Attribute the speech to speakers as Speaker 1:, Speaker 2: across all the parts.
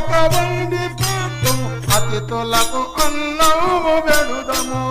Speaker 1: వండి పెట్టుము అతిథులకు అన్నము పెడుదము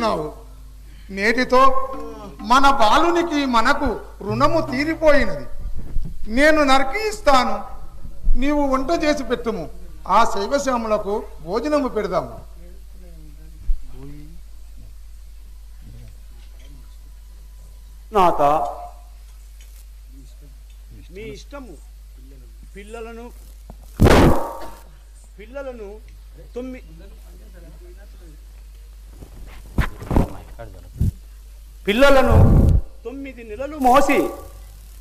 Speaker 1: ఏడ్చుచున్నావు నేటితో మన బాలునికి మనకు రుణము తీరిపోయినది. నేను నరికిస్తాను. నీవు వంట చేసి పెట్టుము. ఆ శైవశ్యాములకు భోజనము పెడదాము.
Speaker 2: నాత మీ ఇష్టము. పిల్లలను పిల్లలను తొమ్మిది పిల్లలను తొమ్మిది నెలలు మోసి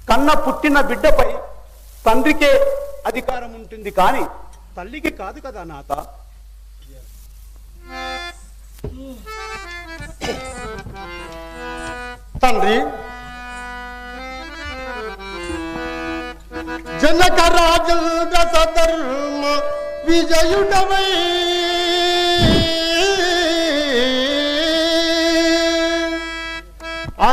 Speaker 2: కన్న పుట్టిన బిడ్డపై తండ్రికే అధికారం ఉంటుంది కానీ తల్లికి కాదు కదా నాత?
Speaker 1: తండ్రి జనక రాజుల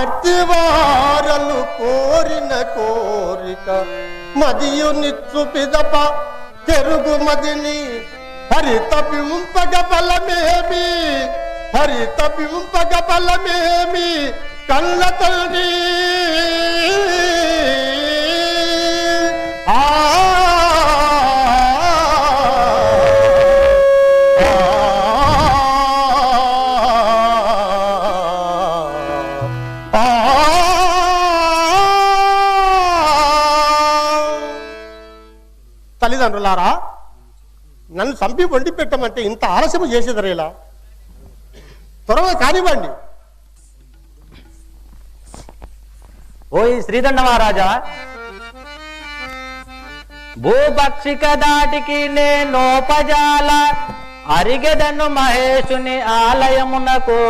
Speaker 1: విజయుడవై అతివారలు కోరిన కోరిక మదియు నిచ్చు పిదప తెరుగు మదిని హరిత బింపగ బలమేమి? హరిత బింపగ బలమేమి? కళ్ళ తల్లి! ఆ తల్లిదండ్రులారా నన్ను చంపి వండి పెట్టమంటే ఇంత ఆలస్యం చేసేదరు ఇలా త్వరగా కానివ్వండి.
Speaker 3: ఓయ్ శ్రీదండ మహారాజా భూపక్షిక దాటికి నేనోపజాల అరిగెదను మహేశుని ఆలయమునకు.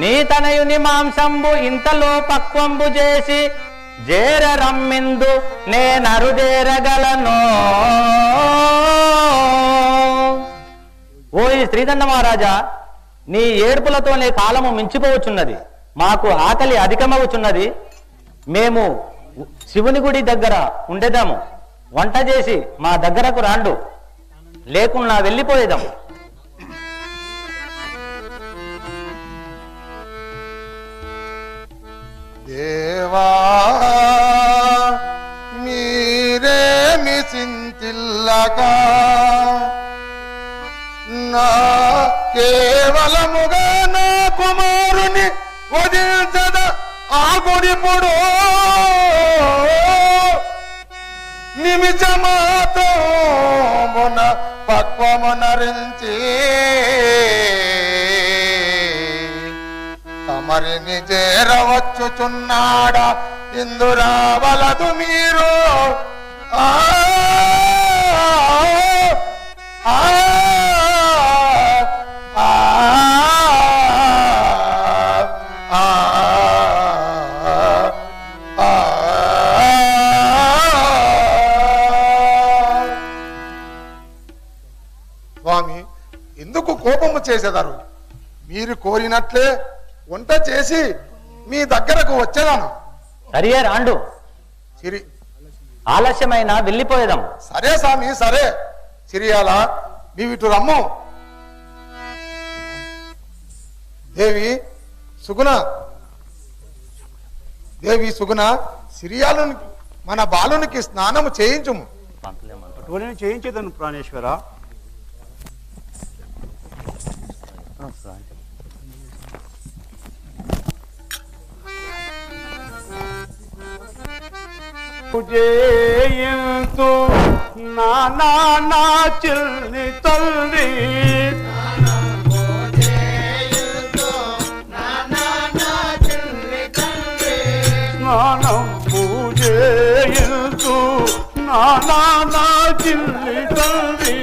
Speaker 3: నీ తనయుని మాంసంబు ఇంతలో పక్వంబు చేసి జేర రమ్మిందు నేనరుదేరగలను ఈ శ్రీదండ మహారాజా నీ ఏడుపులతోనే కాలము మించిపోవచ్చున్నది. మాకు ఆకలి అధికమవుచున్నది. మేము శివుని గుడి దగ్గర ఉండేదాము. వంట చేసి మా దగ్గరకు రాండు. లేకున్నా వెళ్ళిపోయేదాము.
Speaker 1: దేవా మీరే మిసింతిల్లక నా కేవలముగా నా కుమారుని వదిల్చద ఆగుడిపుడు. నిమిషమాతో మున పక్వమునరించి తమరిని చేరవచ్చుచున్నాడ ఇందురావలదు మీరు. ఆ! ఆ, ఆ, ఆ, స్వామి ఎందుకు కోపము చేసేదారు? మీరు కోరినట్లే వంట చేసి మీ దగ్గరకు వచ్చేదాను
Speaker 3: సరియే రాండు.
Speaker 1: సిరి.
Speaker 3: ఆలస్యమైన వెళ్ళిపోయేదాం.
Speaker 1: సరే స్వామి సరే. సిరియాల నీవు రమ్ము. దేవి సుగుణ. దేవి సుగుణ సిరియాలు మన బాలునికి స్నానము చేయించుము.
Speaker 4: అటువంటి ప్రాణేశ్వర. పూజేయంతు నానా చిల్లి తల్లి. నానం పూజేయంతు నానా చిల్లి తల్లి.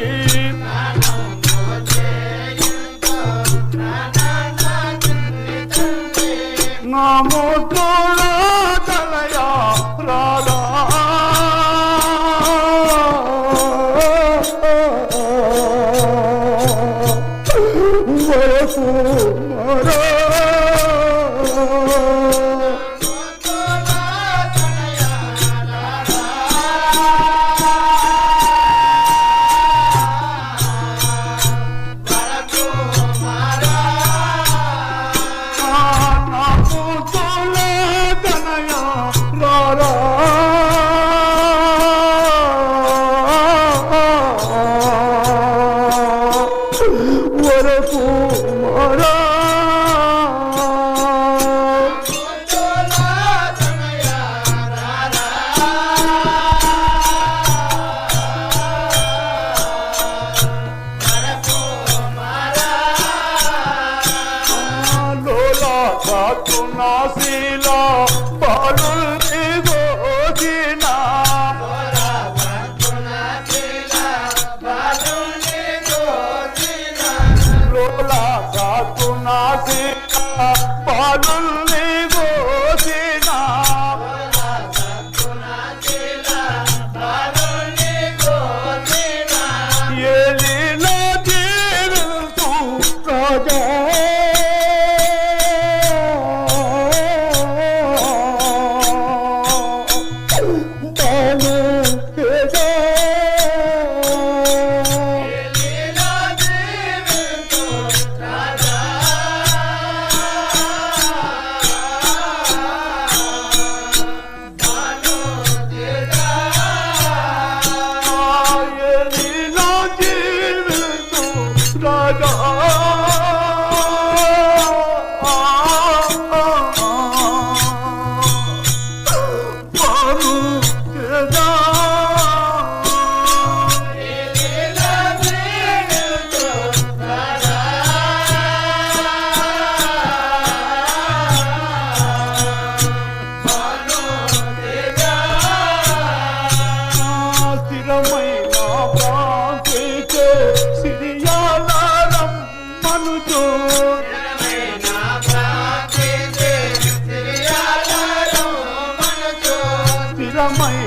Speaker 4: மழை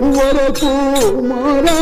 Speaker 4: వరకు మరా.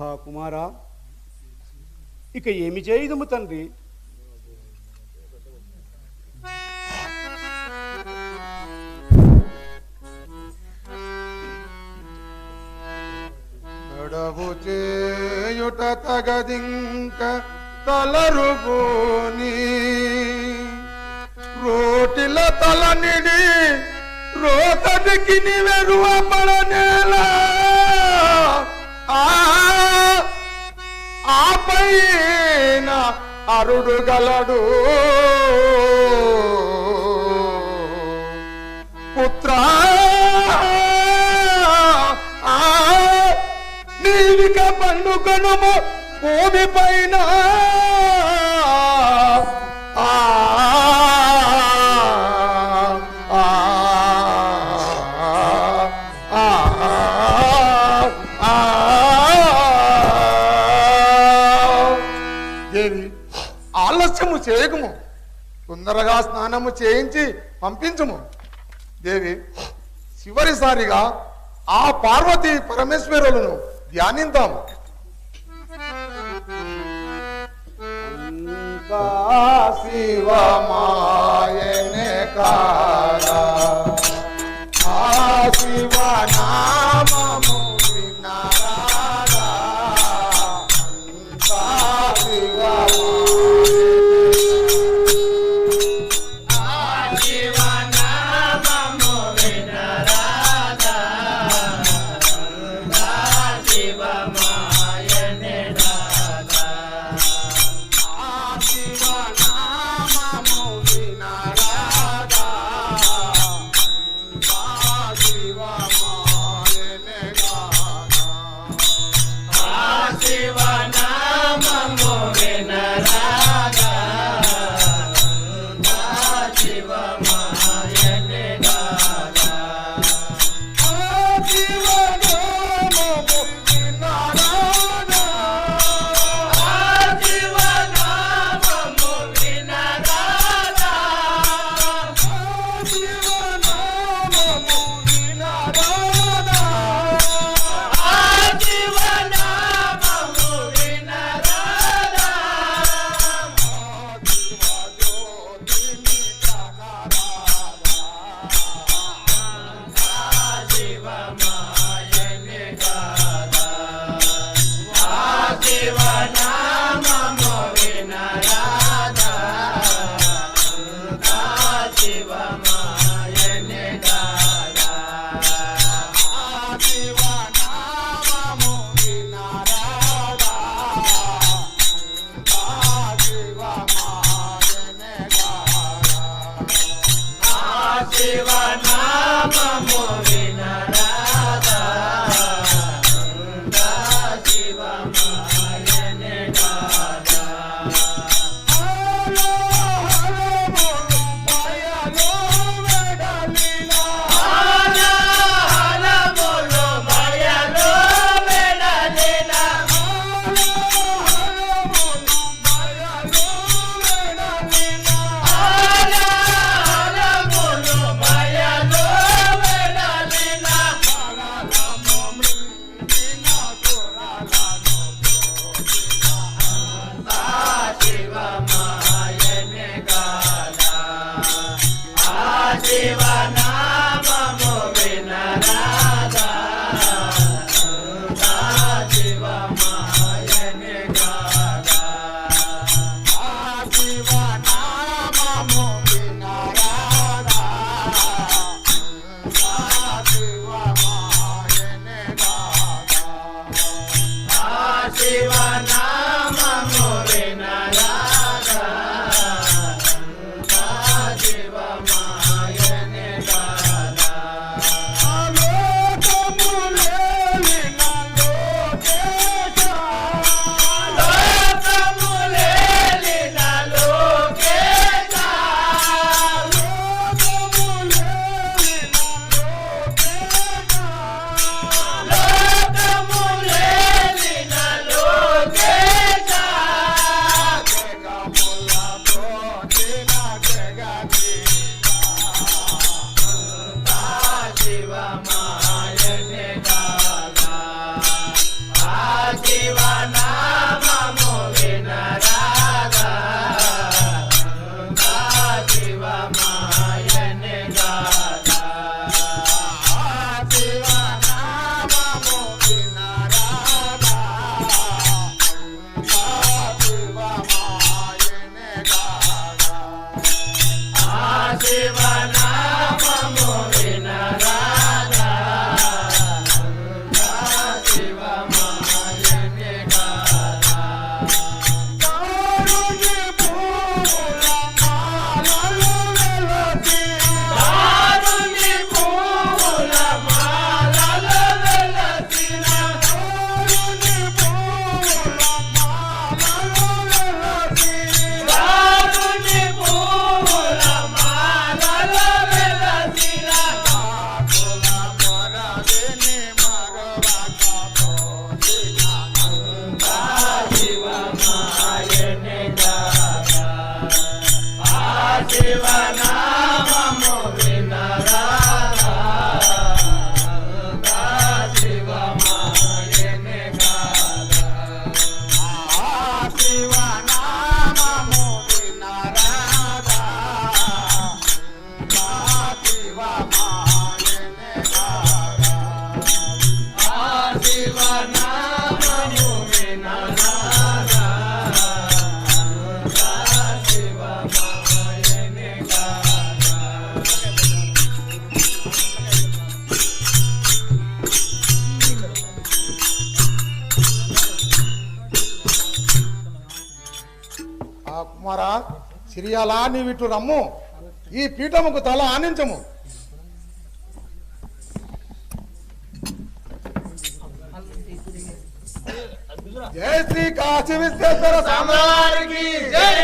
Speaker 4: కుమారా ఇక ఏమి చేయదము తండ్రి?
Speaker 1: చేయుట తగదింక తలరుబోని రోటిల తలనిడి రోతటికి వెరువ పడనేలా ఆ ఆపైన అరుడుగలడు పుత్ర నీవిక పండుగనుము భూమి పైన తొందరగా స్నానము చేయించి పంపించుము. దేవి చివరిసారిగా ఆ పార్వతి పరమేశ్వరులను ధ్యానిద్దాము. శివమాయనే కారా. శివ నామ शिवा సిరియాలా నీవిటు రమ్ము. ఈ పీఠముకు తల ఆనించము. జై శ్రీ కాశీ విశ్వేశ్వర సామ్రాజ్ఞి జై!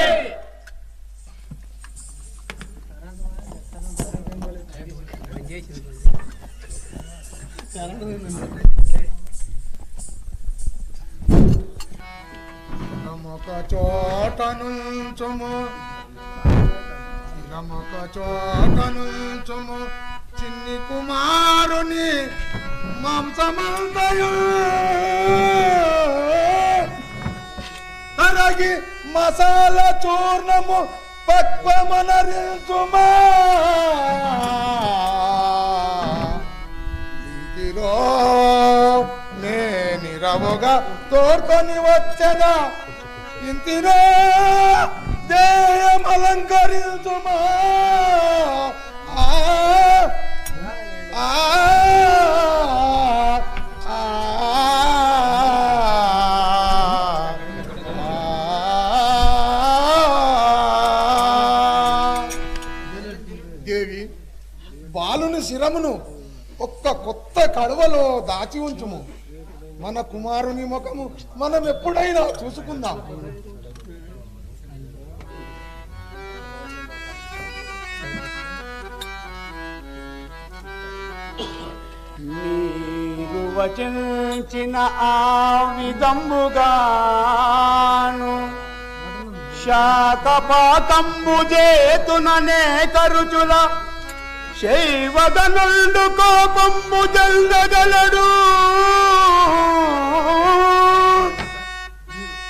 Speaker 1: నమక చోట నుంచుము. గమక చోకనుంచుము. చిన్ని కుమారుని మాంసమంతయు. తరగి మసాల చూర్ణము పక్వమనరించుమా. ఇంటిలో నేనిరవుగా తోడ్కొని వచ్చదా. ఇంటిలో దేయమలంకరించుమా ఆ, ఆ, ఆ, దేవి బాలుని శిరమును ఒక్క కొత్త కడవలో దాచి ఉంచుము. మన కుమారుని ముఖము మనం ఎప్పుడైనా చూసుకుందాం.
Speaker 2: నీరు వచించిన ఆ విధంబుగాను శాతపాతంబు చేతుననే కరుచుల శైవదనుండు కోపంబు జల్దగలడు.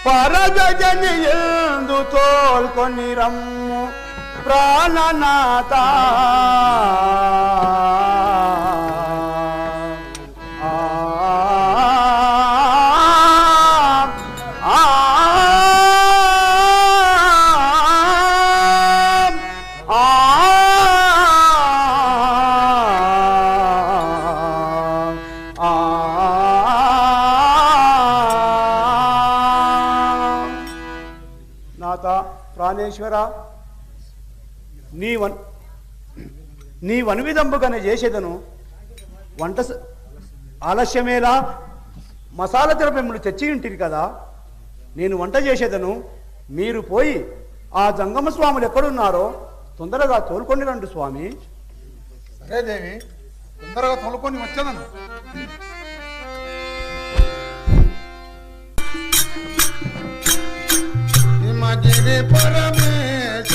Speaker 2: పరగజని ఎందు తోల్కొని రమ్ము ప్రాణనాథ. నీ వన్ నీ వనువిదంబుకనే చేసేదను. వంట ఆలస్యమేలా మసాలా ద్రవ్యములు తెచ్చి ఉంటిరి కదా. నేను వంట చేసేదను. మీరు పోయి ఆ జంగమ స్వాములు ఎక్కడున్నారో తొందరగా తోలుకొని రండి స్వామి.
Speaker 1: సరే దేవి తొందరగా తోలుకొని వచ్చేదను. హిమగిరి పరమేశ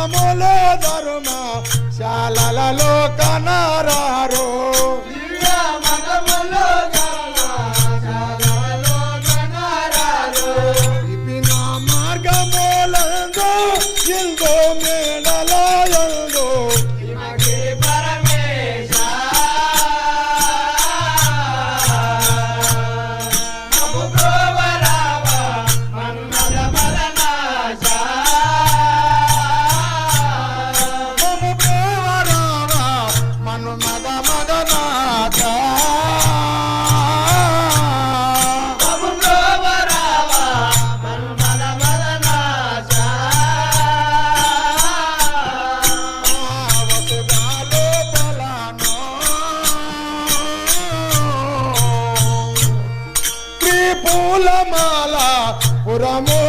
Speaker 1: మఠములు ధర్మ శాలలలో కనరారో పూలమాల పురము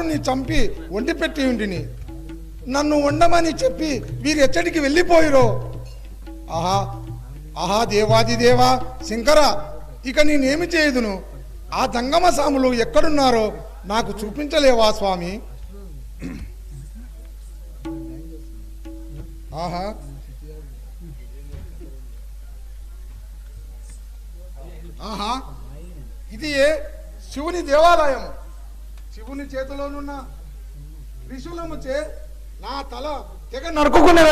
Speaker 1: ఆ చంపి వండి పెట్టి ఉండిని. నన్ను వండమని చెప్పి వీరు ఎచ్చడికి వెళ్ళిపోయిరో. ఆహా ఆహా దేవాది దేవా శంకర ఇక నేనేమి చేయదును? ఆ దంగమ సాములు ఎక్కడున్నారో నాకు చూపించలేవా స్వామి? ఆహా. ఆహా ఇది ఏ శివుని దేవాలయం. శివుని చేతిలోనున్న త్రిశూలము చే నా తల తెగ నరుకుకునే